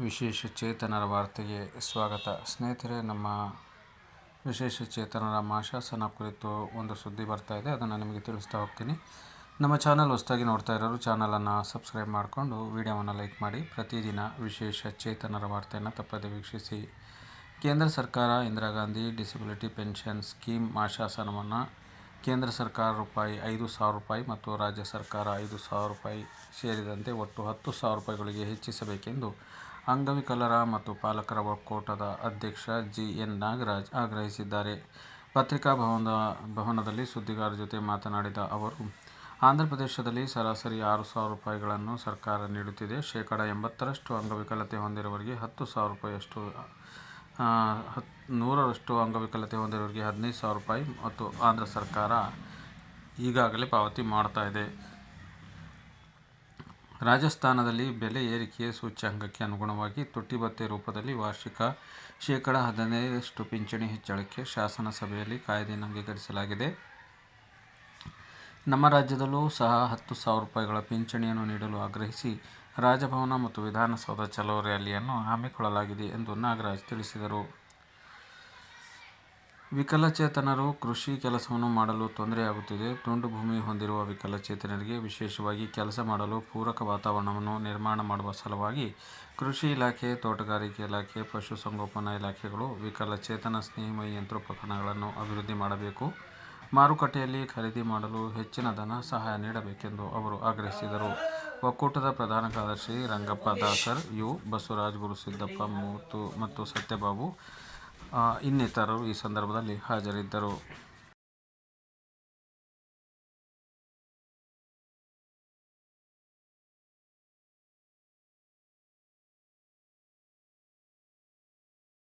ವಿಶೇಷ ಚೇತನರ ವಾರ್ತೆಗೆ ಸ್ವಾಗತ. ಸ್ನೇಹಿತರೆ, ನಮ್ಮ ವಿಶೇಷ ಚೇತನರ ಮಾಶಾಸನ ಕುರಿತು ಒಂದು ಸುದ್ದಿ ಬರ್ತಾ ಇದೆ. ಅದನ್ನು ನಿಮಗೆ ತಿಳಿಸ್ತಾ ಹೋಗ್ತೀನಿ. ನಮ್ಮ ಚಾನಲ್ ಹೊಸದಾಗಿ ನೋಡ್ತಾ ಇರೋರು ಚಾನಲನ್ನು ಸಬ್ಸ್ಕ್ರೈಬ್ ಮಾಡಿಕೊಂಡು ವಿಡಿಯೋವನ್ನು ಲೈಕ್ ಮಾಡಿ. ಪ್ರತಿದಿನ ವಿಶೇಷ ಚೇತನರ ವಾರ್ತೆಯನ್ನು ತಪ್ಪದೆ ವೀಕ್ಷಿಸಿ. ಕೇಂದ್ರ ಸರ್ಕಾರ Indira Gandhi disability pension scheme ಮಾಶಾಸನವನ್ನು ಕೇಂದ್ರ ಸರ್ಕಾರ ರೂಪಾಯಿ ಐದು ಸಾವಿರ ರೂಪಾಯಿ ಮತ್ತು ರಾಜ್ಯ ಸರ್ಕಾರ ಐದು ಸಾವಿರ ರೂಪಾಯಿ ಸೇರಿದಂತೆ ಒಟ್ಟು ಹತ್ತು ಸಾವಿರ ರೂಪಾಯಿಗಳಿಗೆ ಹೆಚ್ಚಿಸಬೇಕೆಂದು ಅಂಗವಿಕಲರ ಮತ್ತು ಪಾಲಕರ ಒಕ್ಕೂಟದ ಅಧ್ಯಕ್ಷ ಜಿ ಎನ್ ನಾಗರಾಜ್ ಆಗ್ರಹಿಸಿದ್ದಾರೆ. ಪತ್ರಿಕಾ ಭವನದ ಭವನದಲ್ಲಿ ಸುದ್ದಿಗಾರರ ಜೊತೆ ಮಾತನಾಡಿದ ಅವರು ಆಂಧ್ರಪ್ರದೇಶದಲ್ಲಿ ಸರಾಸರಿ ಆರು ಸಾವಿರ ರೂಪಾಯಿಗಳನ್ನು ಸರ್ಕಾರ ನೀಡುತ್ತಿದೆ. ಶೇಕಡ ಎಂಬತ್ತರಷ್ಟು ಅಂಗವಿಕಲತೆ ಹೊಂದಿರುವವರಿಗೆ ಹತ್ತು ಸಾವಿರ ರೂಪಾಯಿಯಷ್ಟು ಹತ್, ನೂರರಷ್ಟು ಅಂಗವಿಕಲತೆ ಹೊಂದಿರೋರಿಗೆ ಹದಿನೈದು ಸಾವಿರ ರೂಪಾಯಿ ಮತ್ತು ಆಂಧ್ರ ಸರ್ಕಾರ ಈಗಾಗಲೇ ಪಾವತಿ ಮಾಡ್ತಾ ಇದೆ. ರಾಜಸ್ಥಾನದಲ್ಲಿ ಬೆಲೆ ಏರಿಕೆಯ ಸೂಚ್ಯಾಂಗಕ್ಕೆ ಅನುಗುಣವಾಗಿ ತುಟ್ಟಿಭತ್ಯೆ ರೂಪದಲ್ಲಿ ವಾರ್ಷಿಕ ಶೇಕಡ ಹದಿನೈದರಷ್ಟು ಪಿಂಚಣಿ ಹೆಚ್ಚಳಕ್ಕೆ ಶಾಸನ ಸಭೆಯಲ್ಲಿ ಕಾಯ್ದೆಯನ್ನು ಅಂಗೀಕರಿಸಲಾಗಿದೆ. ನಮ್ಮ ರಾಜ್ಯದಲ್ಲೂ ಸಹ ಹತ್ತು ಸಾವಿರ ರೂಪಾಯಿಗಳ ಪಿಂಚಣಿಯನ್ನು ನೀಡಲು ಆಗ್ರಹಿಸಿ ರಾಜಭವನ ಮತ್ತು ವಿಧಾನಸೌಧ ಚಲೋ ರ್ಯಾಲಿಯನ್ನು ಹಮ್ಮಿಕೊಳ್ಳಲಾಗಿದೆ ಎಂದು ನಾಗರಾಜ್ ತಿಳಿಸಿದರು. ವಿಕಲಚೇತನರು ಕೃಷಿ ಕೆಲಸವನ್ನು ಮಾಡಲು ತೊಂದರೆಯಾಗುತ್ತಿದೆ. ತುಂಡು ಭೂಮಿ ಹೊಂದಿರುವ ವಿಕಲಚೇತನರಿಗೆ ವಿಶೇಷವಾಗಿ ಕೆಲಸ ಮಾಡಲು ಪೂರಕ ವಾತಾವರಣವನ್ನು ನಿರ್ಮಾಣ ಮಾಡುವ ಸಲುವಾಗಿ ಕೃಷಿ ಇಲಾಖೆ, ತೋಟಗಾರಿಕೆ ಇಲಾಖೆ, ಪಶುಸಂಗೋಪನಾ ಇಲಾಖೆಗಳು ವಿಕಲಚೇತನ ಸ್ನೇಹಿಮಯ ಯಂತ್ರೋಪಕರಣಗಳನ್ನು ಅಭಿವೃದ್ಧಿ ಮಾಡಬೇಕು. ಮಾರುಕಟ್ಟೆಯಲ್ಲಿ ಖರೀದಿ ಮಾಡಲು ಹೆಚ್ಚಿನ ಧನ ಸಹಾಯ ನೀಡಬೇಕೆಂದು ಅವರು ಆಗ್ರಹಿಸಿದರು. ಒಕ್ಕೂಟದ ಪ್ರಧಾನ ಕಾರ್ಯದರ್ಶಿ ರಂಗಪ್ಪ ದಾಸರ್, ಯು ಬಸವರಾಜ್ ಗುರುಸಿದ್ದಪ್ಪ ಮೂತು ಮತ್ತು ಸತ್ಯಬಾಬು ಇನ್ನಿತರರು ಈ ಸಂದರ್ಭದಲ್ಲಿ ಹಾಜರಿದ್ದರು.